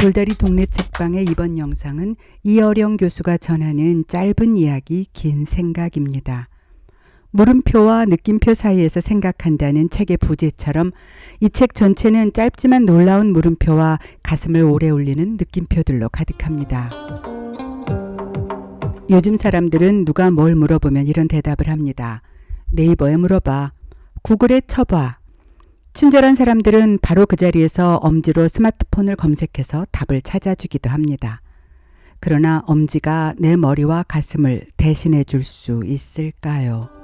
돌다리 동네 책방의 이번 영상은 이어령 교수가 전하는 짧은 이야기 긴 생각입니다. 물음표와 느낌표 사이에서 생각한다는 책의 부제처럼 이 책 전체는 짧지만 놀라운 물음표와 가슴을 오래 울리는 느낌표들로 가득합니다. 요즘 사람들은 누가 뭘 물어보면 이런 대답을 합니다. 네이버에 물어봐. 구글에 쳐봐. 친절한 사람들은 바로 그 자리에서 엄지로 스마트폰을 검색해서 답을 찾아주기도 합니다. 그러나 엄지가 내 머리와 가슴을 대신해 줄 수 있을까요?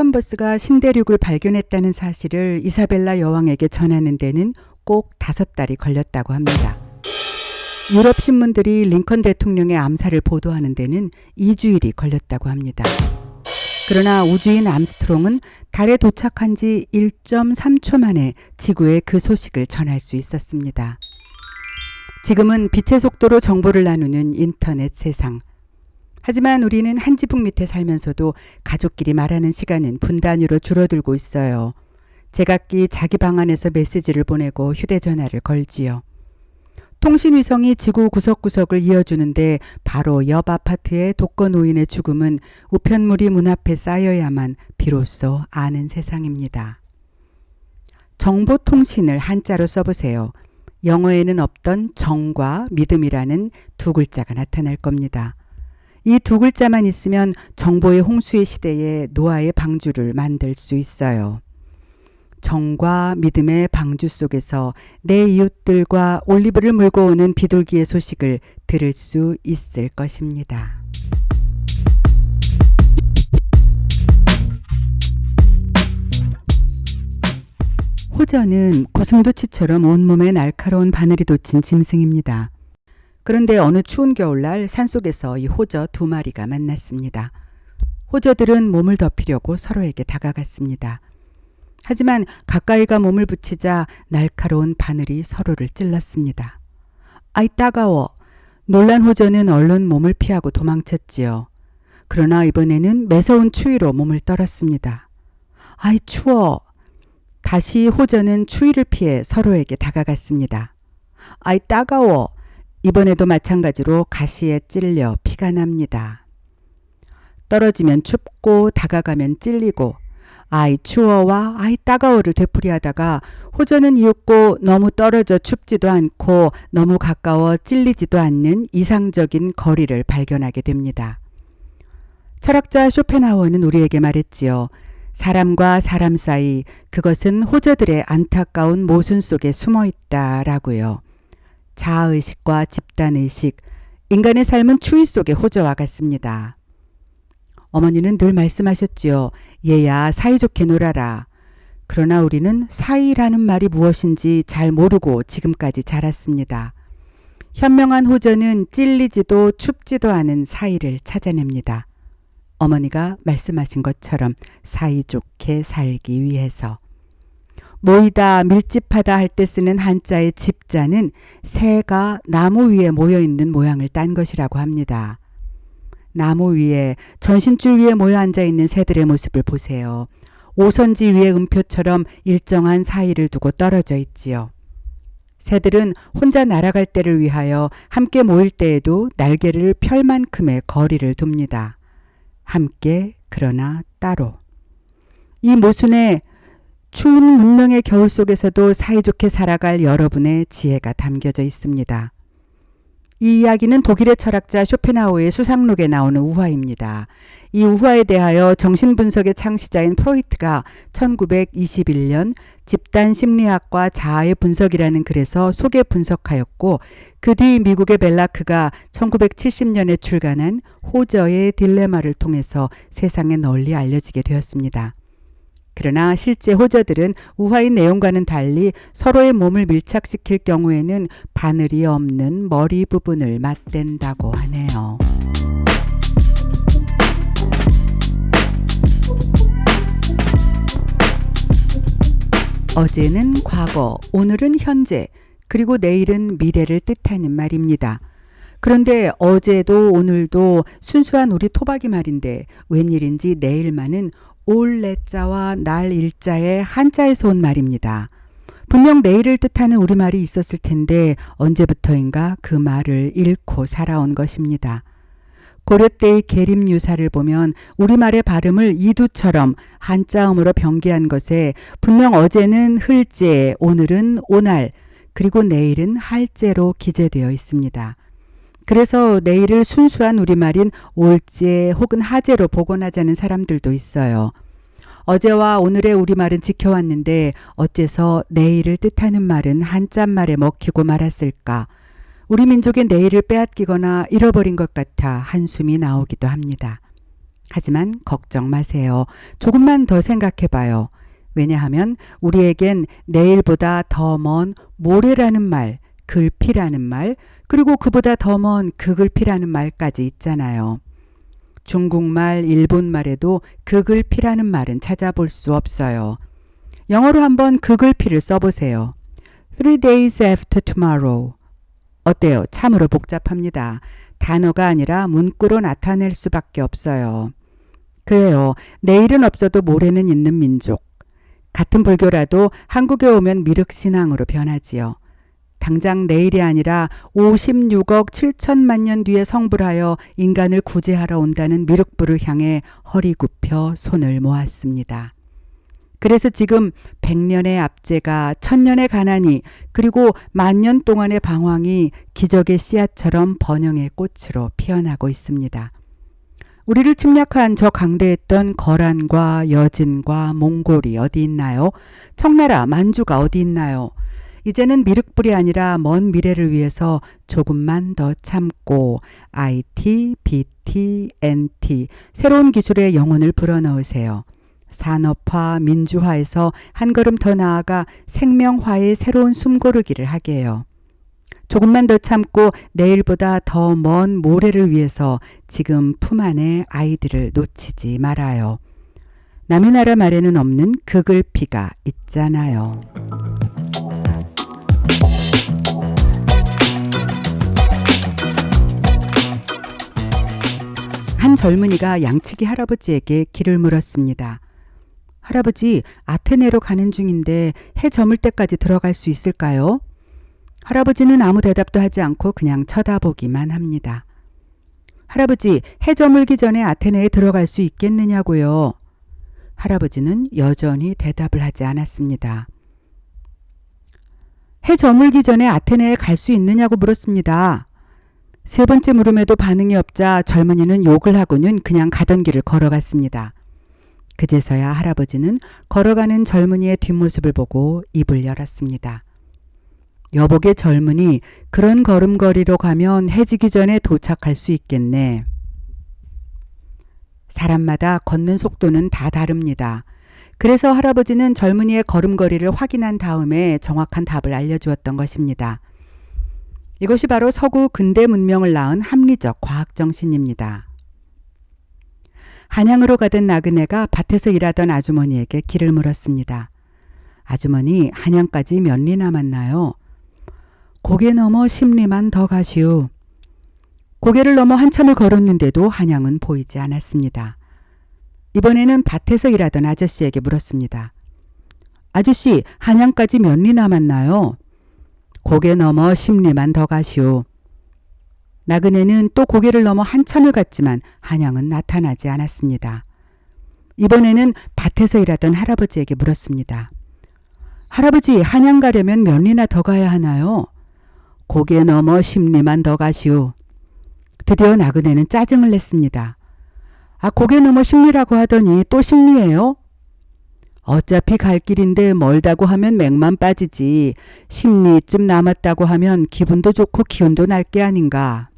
콜럼버스가 신대륙을 발견했다는 사실을 이사벨라 여왕에게 전하는 데는 꼭 다섯 달이 걸렸다고 합니다. 유럽 신문들이 링컨 대통령의 암살을 보도하는 데는 2주일이 걸렸다고 합니다. 그러나 우주인 암스트롱은 달에 도착한 지 1.3초 만에 지구에 그 소식을 전할 수 있었습니다. 지금은 빛의 속도로 정보를 나누는 인터넷 세상. 하지만 우리는 한 지붕 밑에 살면서도 가족끼리 말하는 시간은 분단위로 줄어들고 있어요. 제각기 자기 방 안에서 메시지를 보내고 휴대전화를 걸지요. 통신위성이 지구 구석구석을 이어주는데 바로 옆 아파트의 독거 노인의 죽음은 우편물이 문 앞에 쌓여야만 비로소 아는 세상입니다. 정보통신을 한자로 써보세요. 영어에는 없던 정과 믿음이라는 두 글자가 나타날 겁니다. 이 두 글자만 있으면 정보의 홍수의 시대에 노아의 방주를 만들 수 있어요. 정과 믿음의 방주 속에서 내 이웃들과 올리브를 물고 오는 비둘기의 소식을 들을 수 있을 것입니다. 호저는 고슴도치처럼 온몸에 날카로운 바늘이 돋친 짐승입니다. 그런데 어느 추운 겨울날 산속에서 이 호저 두 마리가 만났습니다. 호저들은 몸을 덮이려고 서로에게 다가갔습니다. 하지만 가까이가 몸을 붙이자 날카로운 바늘이 서로를 찔렀습니다. 아이 따가워. 놀란 호저는 얼른 몸을 피하고 도망쳤지요. 그러나 이번에는 매서운 추위로 몸을 떨었습니다. 아이 추워. 다시 호저는 추위를 피해 서로에게 다가갔습니다. 아이 따가워. 이번에도 마찬가지로 가시에 찔려 피가 납니다. 떨어지면 춥고 다가가면 찔리고 아이 추워와 아이 따가워를 되풀이하다가 호전은 이윽고 너무 떨어져 춥지도 않고 너무 가까워 찔리지도 않는 이상적인 거리를 발견하게 됩니다. 철학자 쇼펜하워는 우리에게 말했지요. 사람과 사람 사이 그것은 호저들의 안타까운 모순 속에 숨어 있다라고요. 자아의식과 집단의식, 인간의 삶은 추위 속의 호저와 같습니다. 어머니는 늘 말씀하셨지요. 얘야 사이좋게 놀아라. 그러나 우리는 사이라는 말이 무엇인지 잘 모르고 지금까지 자랐습니다. 현명한 호전은 찔리지도 춥지도 않은 사이를 찾아냅니다. 어머니가 말씀하신 것처럼 사이좋게 살기 위해서. 모이다, 밀집하다 할 때 쓰는 한자의 집자는 새가 나무 위에 모여 있는 모양을 딴 것이라고 합니다. 나무 위에 전신줄 위에 모여 앉아 있는 새들의 모습을 보세요. 오선지 위에 음표처럼 일정한 사이를 두고 떨어져 있지요. 새들은 혼자 날아갈 때를 위하여 함께 모일 때에도 날개를 펼 만큼의 거리를 둡니다. 함께 그러나 따로. 이 모순에 추운 문명의 겨울 속에서도 사이좋게 살아갈 여러분의 지혜가 담겨져 있습니다. 이 이야기는 독일의 철학자 쇼펜하우의 수상록에 나오는 우화입니다. 이 우화에 대하여 정신분석의 창시자인 프로이트가 1921년 집단 심리학과 자아의 분석이라는 글에서 소개 분석하였고 그 뒤 미국의 벨라크가 1970년에 출간한 호저의 딜레마를 통해서 세상에 널리 알려지게 되었습니다. 그러나 실제 호저들은 우화의 내용과는 달리 서로의 몸을 밀착시킬 경우에는 바늘이 없는 머리 부분을 맞댄다고 하네요. 어제는 과거, 오늘은 현재, 그리고 내일은 미래를 뜻하는 말입니다. 그런데 어제도 오늘도 순수한 우리 토박이 말인데 웬일인지 내일만은 올 내자와 날 일자의 한자에서 온 말입니다. 분명 내일을 뜻하는 우리말이 있었을 텐데 언제부터인가 그 말을 잃고 살아온 것입니다. 고려 때의 계림 유사를 보면 우리말의 발음을 이두처럼 한자음으로 변기한 것에 분명 어제는 흘제, 오늘은 오날, 그리고 내일은 할제로 기재되어 있습니다. 그래서 내일을 순수한 우리말인 올제 혹은 하제로 복원하자는 사람들도 있어요. 어제와 오늘의 우리말은 지켜왔는데 어째서 내일을 뜻하는 말은 한자말에 먹히고 말았을까? 우리 민족의 내일을 빼앗기거나 잃어버린 것 같아 한숨이 나오기도 합니다. 하지만 걱정 마세요. 조금만 더 생각해 봐요. 왜냐하면 우리에겐 내일보다 더 먼 모레라는 말, 글피라는 말, 그리고 그보다 더 먼 그글피라는 말까지 있잖아요. 중국말, 일본말에도 그글피라는 말은 찾아볼 수 없어요. 영어로 한번 그글피를 써보세요. Three days after tomorrow. 어때요? 참으로 복잡합니다. 단어가 아니라 문구로 나타낼 수밖에 없어요. 그래요. 내일은 없어도 모레는 있는 민족. 같은 불교라도 한국에 오면 미륵신앙으로 변하지요. 당장 내일이 아니라 56억 7천만 년 뒤에 성불하여 인간을 구제하러 온다는 미륵부를 향해 허리 굽혀 손을 모았습니다. 그래서 지금 100년의 압제가 천년의 가난이 그리고 만년 동안의 방황이 기적의 씨앗처럼 번영의 꽃으로 피어나고 있습니다. 우리를 침략한 저 강대했던 거란과 여진과 몽골이 어디 있나요? 청나라, 만주가 어디 있나요? 이제는 미륵불이 아니라 먼 미래를 위해서 조금만 더 참고 IT, BT, NT 새로운 기술의 영혼을 불어넣으세요. 산업화, 민주화에서 한 걸음 더 나아가 생명화의 새로운 숨고르기를 하게 해요. 조금만 더 참고 내일보다 더 먼 모레를 위해서 지금 품 안에 아이들을 놓치지 말아요. 남의 나라 말에는 없는 그글피가 있잖아요. 한 젊은이가 양치기 할아버지에게 길을 물었습니다. 할아버지, 아테네로 가는 중인데 해 저물 때까지 들어갈 수 있을까요? 할아버지는 아무 대답도 하지 않고 그냥 쳐다보기만 합니다. 할아버지, 해 저물기 전에 아테네에 들어갈 수 있겠느냐고요. 할아버지는 여전히 대답을 하지 않았습니다. 해 저물기 전에 아테네에 갈 수 있느냐고 물었습니다. 세 번째 물음에도 반응이 없자 젊은이는 욕을 하고는 그냥 가던 길을 걸어갔습니다. 그제서야 할아버지는 걸어가는 젊은이의 뒷모습을 보고 입을 열었습니다. 여복의 젊은이 그런 걸음걸이로 가면 해지기 전에 도착할 수 있겠네. 사람마다 걷는 속도는 다 다릅니다. 그래서 할아버지는 젊은이의 걸음걸이를 확인한 다음에 정확한 답을 알려주었던 것입니다. 이것이 바로 서구 근대 문명을 낳은 합리적 과학 정신입니다. 한양으로 가던 나그네가 밭에서 일하던 아주머니에게 길을 물었습니다. 아주머니, 한양까지 몇 리 남았나요? 고개 넘어 십리만 더 가시오. 고개를 넘어 한참을 걸었는데도 한양은 보이지 않았습니다. 이번에는 밭에서 일하던 아저씨에게 물었습니다. 아저씨, 한양까지 몇 리 남았나요? 고개 넘어 십리만 더 가시오. 나그네는 또 고개를 넘어 한참을 갔지만 한양은 나타나지 않았습니다. 이번에는 밭에서 일하던 할아버지에게 물었습니다. 할아버지, 한양 가려면 몇 리나 더 가야 하나요? 고개 넘어 십리만 더 가시오. 드디어 나그네는 짜증을 냈습니다. 아, 고개 넘어 십리라고 하더니 또 십리예요? 어차피 갈 길인데 멀다고 하면 맥만 빠지지. 십리쯤 남았다고 하면 기분도 좋고 기운도 날 게 아닌가.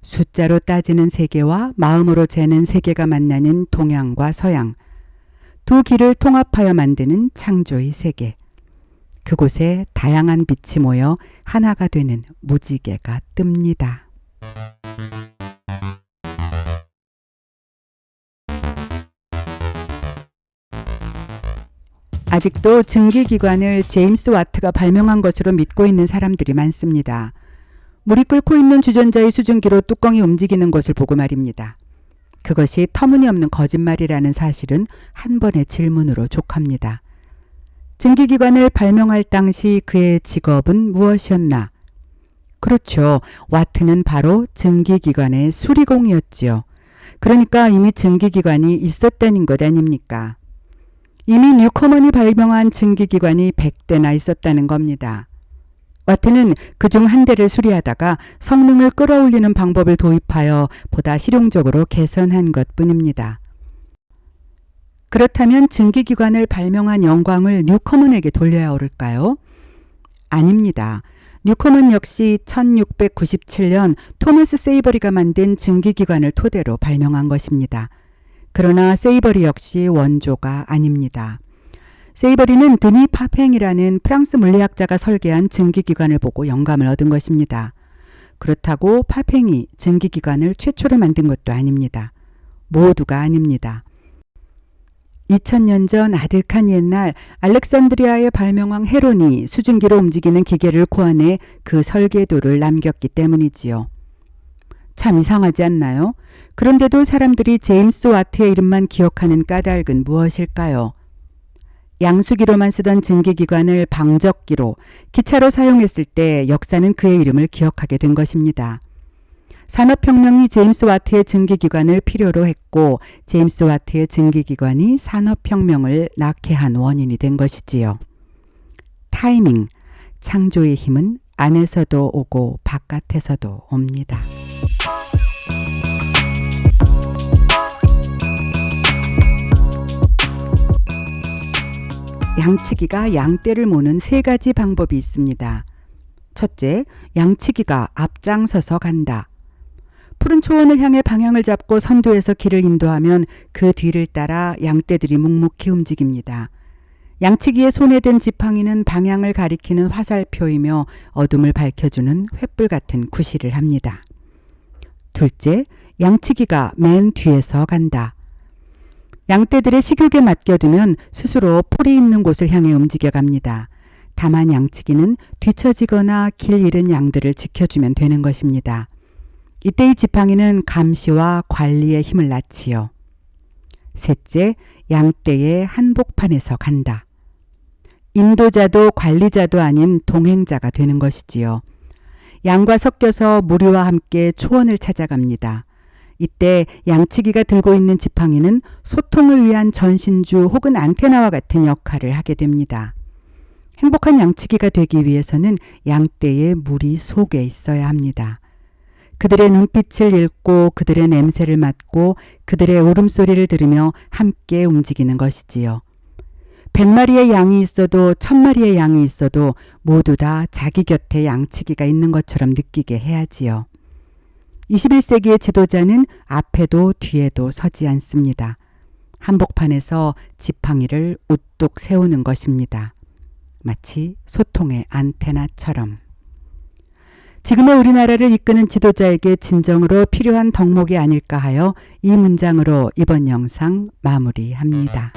숫자로 따지는 세계와 마음으로 재는 세계가 만나는 동양과 서양. 두 길을 통합하여 만드는 창조의 세계. 그곳에 다양한 빛이 모여 하나가 되는 무지개가 뜹니다. 아직도 증기기관을 제임스 와트가 발명한 것으로 믿고 있는 사람들이 많습니다. 물이 끓고 있는 주전자의 수증기로 뚜껑이 움직이는 것을 보고 말입니다. 그것이 터무니없는 거짓말이라는 사실은 한 번의 질문으로 족합니다. 증기기관을 발명할 당시 그의 직업은 무엇이었나? 그렇죠. 와트는 바로 증기기관의 수리공이었지요. 그러니까 이미 증기기관이 있었다는 것 아닙니까? 이미 뉴커먼이 발명한 증기기관이 100대나 있었다는 겁니다. 와트는 그 중 한 대를 수리하다가 성능을 끌어올리는 방법을 도입하여 보다 실용적으로 개선한 것 뿐입니다. 그렇다면 증기기관을 발명한 영광을 뉴커먼에게 돌려야 옳을까요? 아닙니다. 뉴커먼 역시 1697년 토머스 세이버리가 만든 증기기관을 토대로 발명한 것입니다. 그러나 세이버리 역시 원조가 아닙니다. 세이버리는 드니 파팽이라는 프랑스 물리학자가 설계한 증기기관을 보고 영감을 얻은 것입니다. 그렇다고 파팽이 증기기관을 최초로 만든 것도 아닙니다. 모두가 아닙니다. 2000년 전 아득한 옛날 알렉산드리아의 발명왕 헤론이 수증기로 움직이는 기계를 고안해 그 설계도를 남겼기 때문이지요. 참 이상하지 않나요? 그런데도 사람들이 제임스 와트의 이름만 기억하는 까닭은 무엇일까요? 양수기로만 쓰던 증기기관을 방적기로 기차로 사용했을 때 역사는 그의 이름을 기억하게 된 것입니다. 산업혁명이 제임스 와트의 증기기관을 필요로 했고 제임스 와트의 증기기관이 산업혁명을 낳게 한 원인이 된 것이지요. 타이밍, 창조의 힘은 안에서도 오고 바깥에서도 옵니다. 양치기가 양떼를 모는 세 가지 방법이 있습니다. 첫째, 양치기가 앞장서서 간다. 푸른 초원을 향해 방향을 잡고 선두에서 길을 인도하면 그 뒤를 따라 양떼들이 묵묵히 움직입니다. 양치기의 손에 든 지팡이는 방향을 가리키는 화살표이며 어둠을 밝혀주는 횃불 같은 구실을 합니다. 둘째, 양치기가 맨 뒤에서 간다. 양떼들의 식욕에 맡겨두면 스스로 풀이 있는 곳을 향해 움직여갑니다. 다만 양치기는 뒤처지거나 길 잃은 양들을 지켜주면 되는 것입니다. 이때의 지팡이는 감시와 관리의 힘을 낳지요. 셋째, 양떼의 한복판에서 간다. 인도자도 관리자도 아닌 동행자가 되는 것이지요. 양과 섞여서 무리와 함께 초원을 찾아갑니다. 이때 양치기가 들고 있는 지팡이는 소통을 위한 전신주 혹은 안테나와 같은 역할을 하게 됩니다. 행복한 양치기가 되기 위해서는 양떼의 무리 속에 있어야 합니다. 그들의 눈빛을 읽고 그들의 냄새를 맡고 그들의 울음소리를 들으며 함께 움직이는 것이지요. 백마리의 양이 있어도 천마리의 양이 있어도 모두 다 자기 곁에 양치기가 있는 것처럼 느끼게 해야지요. 21세기의 지도자는 앞에도 뒤에도 서지 않습니다. 한복판에서 지팡이를 우뚝 세우는 것입니다. 마치 소통의 안테나처럼. 지금의 우리나라를 이끄는 지도자에게 진정으로 필요한 덕목이 아닐까 하여 이 문장으로 이번 영상 마무리합니다.